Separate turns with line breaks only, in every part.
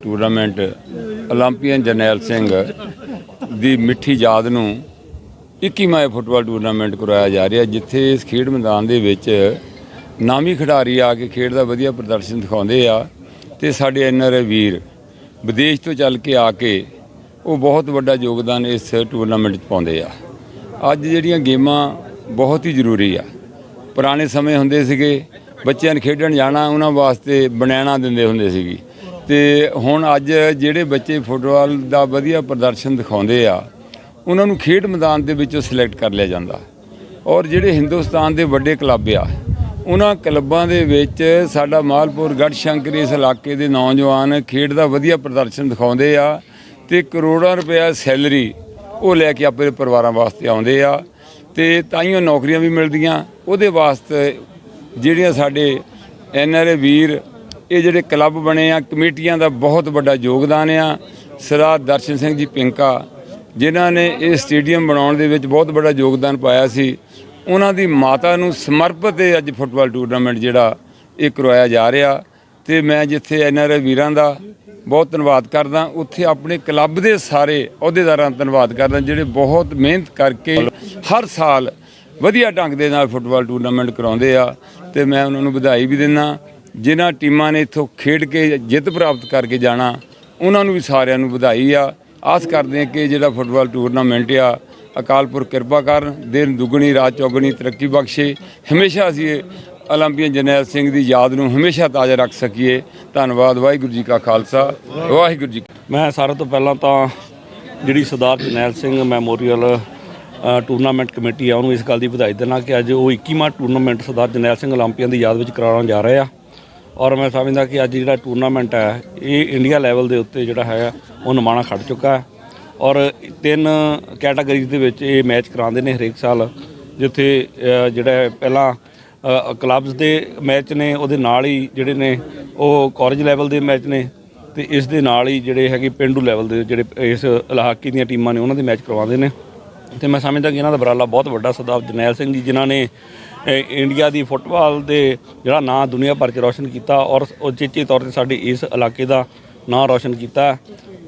Tournament 올림ਪੀਅਨ Jarnail Singh ਦੀ ਮਿੱਠੀ ਯਾਦ ਨੂੰ 21ਵਾਂ ਫੁੱਟਬਾਲ ਟੂਰਨਾਮੈਂਟ ਕਰਾਇਆ ਜਾ ਰਿਹਾ, ਜਿੱਥੇ ਇਸ ਖੇਡ ਮੈਦਾਨ ਦੇ ਵਿੱਚ ਨਾਮੀ ਖਿਡਾਰੀ ਆ ਕੇ ਖੇਡ ਦਾ ਵਧੀਆ ਪ੍ਰਦਰਸ਼ਨ ਦਿਖਾਉਂਦੇ ਆ ਤੇ ਸਾਡੇ ਐਨਆਰਏ ਵੀਰ ਵਿਦੇਸ਼ ਤੋਂ ਚੱਲ ਕੇ ਆ ਕੇ ਉਹ ਬਹੁਤ ਵੱਡਾ ਯੋਗਦਾਨ ਇਸ ਟੂਰਨਾਮੈਂਟ 'ਚ ਪਾਉਂਦੇ ਆ। ਅੱਜ ਜਿਹੜੀਆਂ ਗੇਮਾਂ ਬਹੁਤ ਹੀ ਜ਼ਰੂਰੀ ਆ। ਪੁਰਾਣੇ ਸਮੇਂ ਹੁੰਦੇ ਸੀਗੇ, ਬੱਚਿਆਂ ਨੇ ਖੇਡਣ ਜਾਣਾ, ਉਹਨਾਂ ਵਾਸਤੇ ਬਣਾਣਾ ਦਿੰਦੇ ਹੁੰਦੇ ਸੀਗੇ। ਤੇ ਹੁਣ ਅੱਜ ਜਿਹੜੇ ਬੱਚੇ ਫੁੱਟਬਾਲ ਦਾ ਵਧੀਆ ਪ੍ਰਦਰਸ਼ਨ ਦਿਖਾਉਂਦੇ ਆ, ਉਹਨਾਂ ਨੂੰ ਖੇਡ ਮੈਦਾਨ ਦੇ ਵਿੱਚੋਂ ਸਿਲੈਕਟ ਕਰ ਲਿਆ ਜਾਂਦਾ। ਔਰ ਜਿਹੜੇ ਹਿੰਦੁਸਤਾਨ ਦੇ ਵੱਡੇ ਕਲੱਬ ਆ, ਉਹਨਾਂ ਕਲੱਬਾਂ ਦੇ ਵਿੱਚ ਸਾਡਾ ਮਾਲਪੁਰ ਗੜਸ਼ੰਕਰ ਇਸ ਇਲਾਕੇ ਦੇ ਨੌਜਵਾਨ ਖੇਡ ਦਾ ਵਧੀਆ ਪ੍ਰਦਰਸ਼ਨ ਦਿਖਾਉਂਦੇ ਆ ਤੇ ਕਰੋੜਾਂ ਰੁਪਇਆ ਸੈਲਰੀ ਉਹ ਲੈ ਕੇ ਆਪਣੇ ਪਰਿਵਾਰਾਂ ਵਾਸਤੇ ਆਉਂਦੇ ਆ ਤੇ ਤਾਈਓ ਨੌਕਰੀਆਂ ਵੀ ਮਿਲਦੀਆਂ। ਉਹਦੇ ਵਾਸਤੇ ਜਿਹੜੀਆਂ ਸਾਡੇ ਐਨਆਰਏ ਵੀਰ ਇਹ ਜਿਹੜੇ ਕਲੱਬ ਬਣੇ ਆ, ਕਮੇਟੀਆਂ ਦਾ ਬਹੁਤ ਵੱਡਾ ਯੋਗਦਾਨ ਆ। ਸਰਦਾਰ ਦਰਸ਼ਨ ਸਿੰਘ ਜੀ ਪਿੰਕਾ, ਜਿਨ੍ਹਾਂ ਨੇ ਇਹ ਸਟੇਡੀਅਮ ਬਣਾਉਣ ਦੇ ਵਿੱਚ ਬਹੁਤ ਵੱਡਾ ਯੋਗਦਾਨ ਪਾਇਆ ਸੀ। ਉਹਨਾਂ ਦੀ ਮਾਤਾ ਨੂੰ ਸਮਰਪਿਤ ਇਹ ਅੱਜ ਫੁੱਟਬਾਲ ਟੂਰਨਾਮੈਂਟ ਜਿਹੜਾ ਇਹ ਕਰਵਾਇਆ ਜਾ ਰਿਹਾ। ਤੇ ਮੈਂ ਜਿੱਥੇ ਐਨਆਰਏ ਵੀਰਾਂ ਦਾ ਬਹੁਤ ਧੰਨਵਾਦ ਕਰਦਾ, ਉੱਥੇ ਆਪਣੇ ਕਲੱਬ ਦੇ ਸਾਰੇ ਅਹੁਦੇਦਾਰਾਂ ਦਾ ਧੰਨਵਾਦ ਕਰਦਾ, ਜਿਹੜੇ ਬਹੁਤ ਮਿਹਨਤ ਕਰਕੇ ਹਰ ਸਾਲ ਵਧੀਆ ਢੰਗ ਦੇ ਨਾਲ ਫੁੱਟਬਾਲ ਟੂਰਨਾਮੈਂਟ ਕਰਾਉਂਦੇ ਆ। ਤੇ ਮੈਂ ਉਹਨਾਂ ਨੂੰ ਵਧਾਈ ਵੀ ਦਿੰਦਾ। ਜਿਨ੍ਹਾਂ ਟੀਮਾਂ ਨੇ ਇੱਥੋਂ ਖੇਡ ਕੇ ਜਿੱਤ ਪ੍ਰਾਪਤ ਕਰਕੇ ਜਾਣਾ, ਉਹਨਾਂ ਨੂੰ ਵੀ ਸਾਰਿਆਂ ਨੂੰ ਵਧਾਈ ਆ। ਆਸ ਕਰਦੇ ਹਾਂ ਕਿ ਜਿਹੜਾ ਫੁੱਟਬਾਲ ਟੂਰਨਾਮੈਂਟ ਆ ਅਕਾਲਪੁਰ ਕਿਰਪਾ ਕਰਨ ਦਿਨ ਦੁਗਣੀ ਰਾਤ ਚੌਗਣੀ, ਤਰੱਕੀ ਬਖਸ਼ੇ। ਹਮੇਸ਼ਾ ਅਸੀਂ ਓਲੰਪੀਅਨ ਜਨਰਲ ਸਿੰਘ ਦੀ ਯਾਦ ਨੂੰ ਹਮੇਸ਼ਾ ਤਾਜ਼ਾ ਰੱਖ ਸਕੀਏ। ਧੰਨਵਾਦ, ਵਾਹਿਗੁਰੂ ਜੀ ਕਾ ਖਾਲਸਾ, ਵਾਹਿਗੁਰੂ ਜੀ
ਮੈਂ ਸਾਰਿਆਂ ਤੋਂ ਪਹਿਲਾਂ ਤਾਂ ਜਿਹੜੀ Sardar General Singh memorial tournament committee ਆ, ਉਹਨੂੰ ਇਸ ਗੱਲ ਦੀ ਵਧਾਈ ਦੇਣਾ ਕਿ ਅੱਜ ਉਹ 21ਵਾਂ tournament Sardar General Singh Olympian ਦੀ ਯਾਦ ਵਿੱਚ ਕਰਾਉਣ ਜਾ ਰਹੇ ਆ। ਔਰ ਮੈਂ ਸਮਝਦਾ ਕਿ ਅੱਜ ਜਿਹੜਾ ਟੂਰਨਾਮੈਂਟ ਹੈ, ਇਹ ਇੰਡੀਆ ਲੈਵਲ ਦੇ ਉੱਤੇ ਜਿਹੜਾ ਹੈ, ਉਹ ਨਮਾਣਾ ਖੜ ਚੁੱਕਾ ਹੈ। ਔਰ ਤਿੰਨ ਕੈਟਾਗਰੀਜ਼ ਦੇ ਵਿੱਚ ਇਹ ਮੈਚ ਕਰਾਉਂਦੇ ਨੇ ਹਰੇਕ ਸਾਲ, ਜਿੱਥੇ ਜਿਹੜਾ ਪਹਿਲਾਂ ਕਲੱਬਸ ਦੇ ਮੈਚ ਨੇ, ਉਹਦੇ ਨਾਲ ਹੀ ਜਿਹੜੇ ਨੇ, ਉਹ ਕਾਲਜ ਲੈਵਲ ਦੇ ਮੈਚ ਨੇ ਤੇ ਇਸ ਦੇ ਨਾਲ ਹੀ ਜਿਹੜੇ ਹੈਗੇ ਪਿੰਡੂ ਲੈਵਲ ਦੇ ਜਿਹੜੇ, ਇਸ ਇਲਾਕੇ ਦੀਆਂ ਟੀਮਾਂ ਨੇ, ਉਹਨਾਂ ਦੇ ਮੈਚ ਕਰਵਾਉਂਦੇ ਨੇ। ਤੇ ਮੈਂ ਸਮਝਦਾ ਕਿ ਇਹਨਾਂ ਦਾ ਬਰਾਲਾ ਬਹੁਤ ਵੱਡਾ ਸਰਦਾਰ ਜਰਨੈਲ ਸਿੰਘ ਜੀ, ਜਿਨ੍ਹਾਂ ਨੇ ਇੰਡੀਆ ਦੀ ਫੁੱਟਬਾਲ ਦੇ ਜਿਹੜਾ ਨਾਂ ਦੁਨੀਆ ਭਰ 'ਚ ਰੌਸ਼ਨ ਕੀਤਾ ਔਰ ਉਚੇਚੇ ਤੌਰ ਤੇ ਸਾਡੇ ਇਸ ਇਲਾਕੇ ਦਾ ਨਾਂ ਰੌਸ਼ਨ ਕੀਤਾ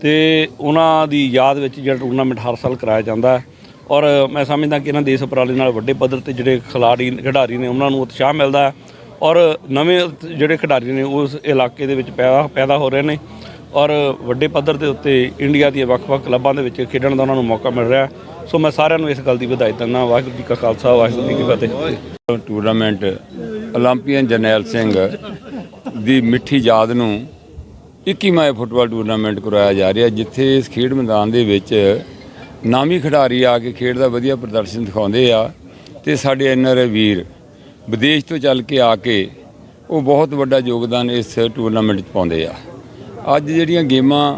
ਤੇ ਉਹਨਾਂ ਦੀ ਯਾਦ ਵਿੱਚ ਜਿਹੜਾ ਟੂਰਨਾਮੈਂਟ ਹਰ ਸਾਲ ਕਰਾਇਆ ਜਾਂਦਾ ਹੈ। ਔਰ ਮੈਂ ਸਮਝਦਾ ਕਿ ਇਹਨਾਂ ਦੇਸ਼ ਉਪਰਾਲੇ ਨਾਲ ਵੱਡੇ ਪੱਧਰ ਤੇ ਜਿਹੜੇ ਖਿਲਾੜੀ ਖਿਡਾਰੀ ਨੇ ਉਹਨਾਂ ਨੂੰ ਉਤਸ਼ਾਹ ਮਿਲਦਾ ਔਰ ਨਵੇਂ ਜਿਹੜੇ ਖਿਡਾਰੀ ਨੇ ਉਸ ਇਲਾਕੇ ਦੇ ਵਿੱਚ ਪੈਦਾ ਪੈਦਾ ਹੋ ਰਹੇ ਨੇ। ਔਰ ਵੱਡੇ ਪੱਧਰ ਦੇ ਉੱਤੇ ਇੰਡੀਆ ਦੀਆਂ ਵੱਖ-ਵੱਖ ਕਲੱਬਾਂ ਦੇ ਵਿੱਚ ਖੇਡਣ ਦਾ ਉਹਨਾਂ ਨੂੰ ਮੌਕਾ ਮਿਲ ਰਿਹਾ। ਸੋ ਮੈਂ ਸਾਰਿਆਂ ਨੂੰ ਇਸ ਗੱਲ ਦੀ ਵਧਾਈ ਦਿੰਦਾ ਵਾਹਿਗੁਰੂ ਜੀ ਕਾ ਖਾਲਸਾ, ਵਾਹਿਗੁਰੂ ਜੀ ਕੀ ਫਤਿਹ।
ਟੂਰਨਾਮੈਂਟ 올림픽ੀਅਨ ਜਰਨੈਲ ਸਿੰਘ ਦੀ ਮਿੱਠੀ ਯਾਦ ਨੂੰ 21ਵਾਂ ਫੁੱਟਬਾਲ ਟੂਰਨਾਮੈਂਟ ਕਰਾਇਆ ਜਾ ਰਿਹਾ, ਜਿੱਥੇ ਇਸ ਖੇਡ ਮੈਦਾਨ ਦੇ ਵਿੱਚ ਨਾਮੀ ਖਿਡਾਰੀ ਆ ਕੇ ਖੇਡ ਦਾ ਵਧੀਆ ਪ੍ਰਦਰਸ਼ਨ ਦਿਖਾਉਂਦੇ ਆ ਤੇ ਸਾਡੇ ਐਨਆਰਏ ਵੀਰ ਵਿਦੇਸ਼ ਤੋਂ ਚੱਲ ਕੇ ਆ ਕੇ ਉਹ ਬਹੁਤ ਵੱਡਾ ਯੋਗਦਾਨ ਇਸ ਟੂਰਨਾਮੈਂਟ 'ਚ ਪਾਉਂਦੇ ਆ। ਅੱਜ ਜਿਹੜੀਆਂ ਗੇਮਾਂ